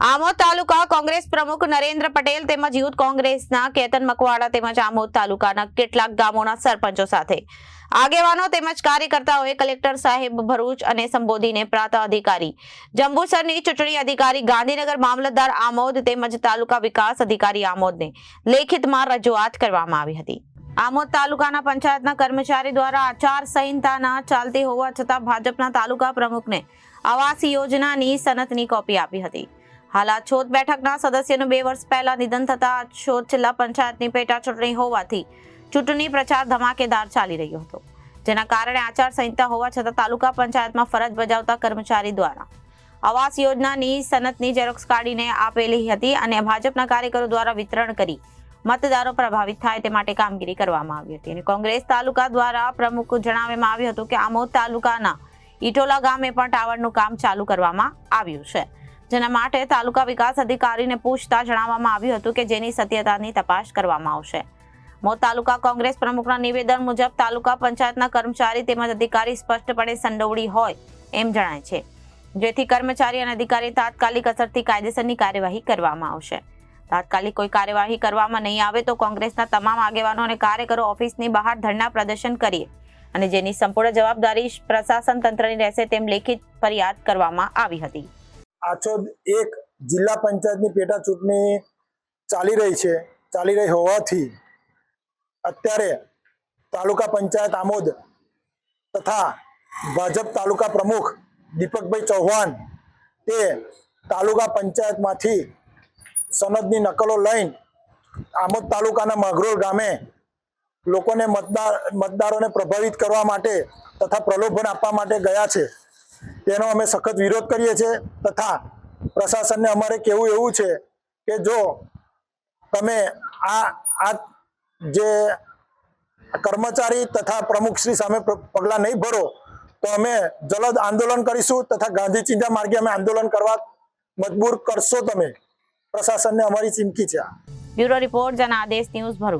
આમોદ તાલુકા કોંગ્રેસ પ્રમુખ નરેન્દ્ર પટેલ તેમજ યુથ કોંગ્રેસના કેતન મકવાડા તેમજ આમોદ તાલુકાના કેટલાક ગામોના સરપંચો સાથે. આગેવાનો તેમજ કાર્યકર્તાઓએ કલેક્ટર સાહેબ ભરૂચ અને સંબોધીને પ્રાંત અધિકારી, જંબુસરની ચૂંટણી અધિકારી ગાંધીનગર મામલતદાર આમોદ તેમજ તાલુકા વિકાસ અધિકારી આમોદને લેખિતમાં રજૂઆત કરવામાં આવી હતી. આમોદ તાલુકાના પંચાયતના કર્મચારી દ્વારા આચાર સંહિતાના ચાલતી હોવા છતાં ભાજપના તાલુકા પ્રમુખને આવાસ યોજનાની સનતની કોપી આપી હતી. હાલ આ છોત બેઠકના સદસ્યનું બે વર્ષ પહેલા નિધન થતા આ છોત જિલ્લા પંચાયતની પેટા ચૂંટણી હોવાથી ચૂંટણી પ્રચાર ધમાકેદાર ચાલી રહ્યો હતો. જેના કારણે આચાર સંહિતા હોવા છતાં તાલુકા પંચાયતમાં ફરજ બજાવતા કર્મચારી દ્વારા આવાસ યોજનાની સનતની ઝેરોક્ષ કાઢીને આપેલી હતી અને ભાજપના કાર્યકરો દ્વારા વિતરણ કરી મતદારો પ્રભાવિત થાય તે માટે કામગીરી કરવામાં આવી હતી. અને કોંગ્રેસ તાલુકા દ્વારા પ્રમુખ જણાવવામાં આવ્યું હતું કે આમોદ તાલુકાના ઇટોલા ગામે પણ ટાવરનું કામ ચાલુ કરવામાં આવ્યું છે. જેના માટે તાલુકા વિકાસ અધિકારીને પૂછતા જણાવવામાં આવ્યું હતું કે જેની સત્યતાની તપાસ કરવામાં આવશે. મોત તાલુકા કોંગ્રેસ પ્રમુખના નિવેદન મુજબ તાલુકા પંચાયતના કર્મચારી તેમજ અધિકારી સ્પષ્ટપણે સંડોવડી હોય એમ જણાય છે. જેથી કર્મચારી અને અધિકારી તાત્કાલિક અસરથી કાયદેસરની કાર્યવાહી કરવામાં આવશે. તાત્કાલિક કોઈ કાર્યવાહી કરવામાં નહીં આવે તો કોંગ્રેસના તમામ આગેવાનો અને કાર્યકરો ઓફિસની બહાર ધરના પ્રદર્શન કરીએ અને જેની સંપૂર્ણ જવાબદારી પ્રશાસન તંત્રની રહેશે તેમ લેખિત ફરિયાદ કરવામાં આવી હતી. આછોદ એક જિલ્લા પંચાયતની પેટા ચૂંટણી ચાલી રહી છે, ચાલી રહી હોવાથી અત્યારે તાલુકા પંચાયત આમોદ તથા ભાજપ તાલુકા પ્રમુખ દીપકભાઈ ચૌહાણ તે તાલુકા પંચાયતમાંથી સનદની નકલો લઈને આમોદ તાલુકાના માઘરોલ ગામે લોકોને મતદાર, મતદારોને પ્રભાવિત કરવા માટે તથા પ્રલોભન આપવા માટે ગયા છે. તેનો અમે સખત વિરોધ કરીએ છીએ તથા પ્રશાસનને અમારે કહેવું એવું છે કે જો તમે આ આ જે કર્મચારી તથા પ્રમુખશ્રી સામે પગલાં નહીં ભરો, તો અમે જલદ આંદોલન કરીશું તથા ગાંધી ચિંતા માર્ગે અમે આંદોલન કરવા મજબૂર કરશો તમે. પ્રશાસનને અમારી ચીમકી છે bureau report Janadesh news Bharuch.